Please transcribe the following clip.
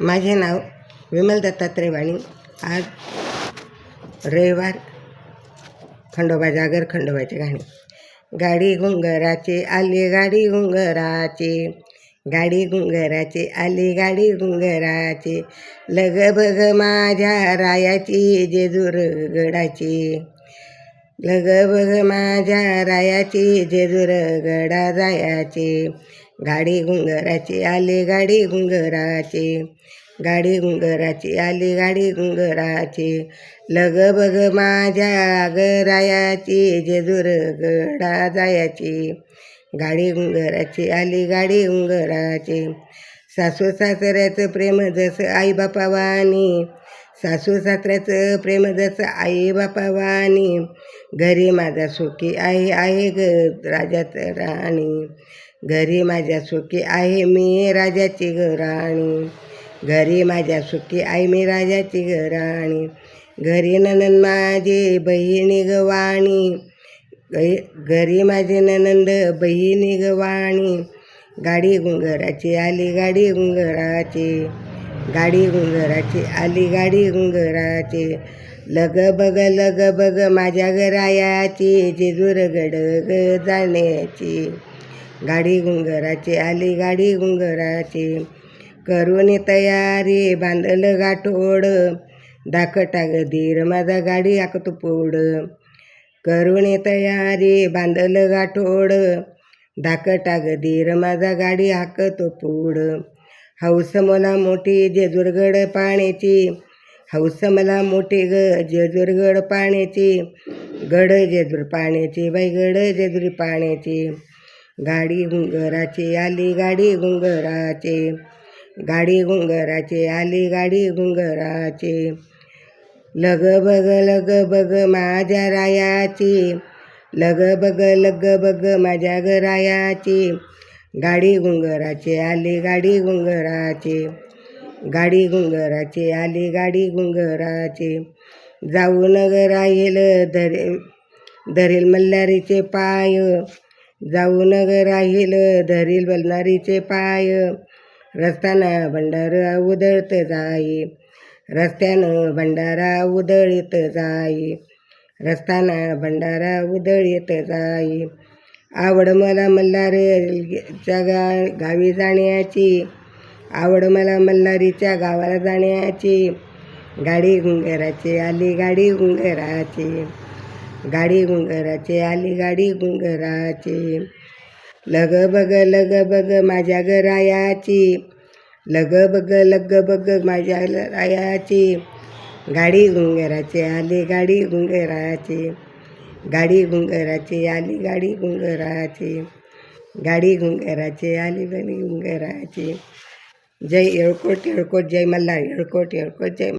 माझे नाव विमल दत्तात्रय वाणी आज रविवार खंडोबा जागर खंडोबाचे गाणी. गाडी घुंगराचे आली गाडी घुंगराचे. गाडी घुंगराचे आली गाडी घुंगराचे. लग बग माझ्या रायाची जेजूर गडाची. लग बग माझ्या रायाची जेजूर गडा जायाचे. गाडी घुंगराची आली गाडी घुंगराची. गाडी घुंगराची आली गाडी घुंगराची. लग बग माझ्या गरायाची जेजूर गडा जायाची. गाडी घुंगराची आली गाडी घुंगराची. सासू सासऱ्याचं प्रेम जसं आई बापावानी. सासू सासऱ्याचं प्रेम जसं आई बापावानी घरी माझा सुखी आहे आहे ग राजाच राणी. घरी माझ्या सुखी आहे मी राजाची ग राणी. घरी माझ्या सुखी आहे मी राजाची ग राणी. घरी ननंद माझी बहिणी ग वाणी. घरी माझे ननंद बहिणी ग वाणी. गाडी घुंगराची आली गाडी गुंगराची गाडी घुंगराची आली गाडी घुंगराची. लग बग लग बग माझ्या घरायाची जेजूर गड ग जाण्याची. गाडी घुंगराची आली गाडी घुंगराची. करून तयारी बांधलं गाठोड. दाखटा ग माझा गाडी आकतो पोड करून तयारी बांधलं गाठोड. दाखटा गदीर माझा गाडी हाकतो पुढ हौस मला मोठी जेजूरगड पाण्याची. हौस मला मोठी ग जेजूरगड पाण्याची. गड जेजूर पाण्याची बाई गड जेजुरी पाण्याची. गाडी घुंगराची आली गाडी घुंगराचे. गाडी घुंगराचे आली गाडी घुंगराची. लग बग लग बग माझ्या रायाची. लग बग लग बग माझ्या घरायाची. गाडी गुंगराचे आली गाडी गुंगराचे गाडी गुंगराचे आली गाडी गुंगराचे जाऊ ग राहील धरे धरेल मल्हारीचे पाय. जाऊ ग राहील धरील बलनारीचे पाय. रस्त्यानं भंडारा उधळत जाई रस्त्यानं भंडारा उधळीत जाई रस्त्यानं भंडारा उधळीत जाई आवड मला मल्हारच्या गा गावी जाण्याची. आवड मला मल्हारीच्या गावाला जाण्याची. गाडी घुंगराची आली गाडी घुंगराची गाडी घुंगराची आली गाडी घुंगराची लग बग लग बग माझ्या गरायाची लग बग लग बग माझ्या रायाची गाडी घुंगराची आली गाडी घुंगराची गाडी घुंगराचे आली गाडी घुंगराची. गाडी घुंगराचे आली गाडी घुंगराची. जय येळकोट येळकोट जय मल्हार येळकोट येळकोट जय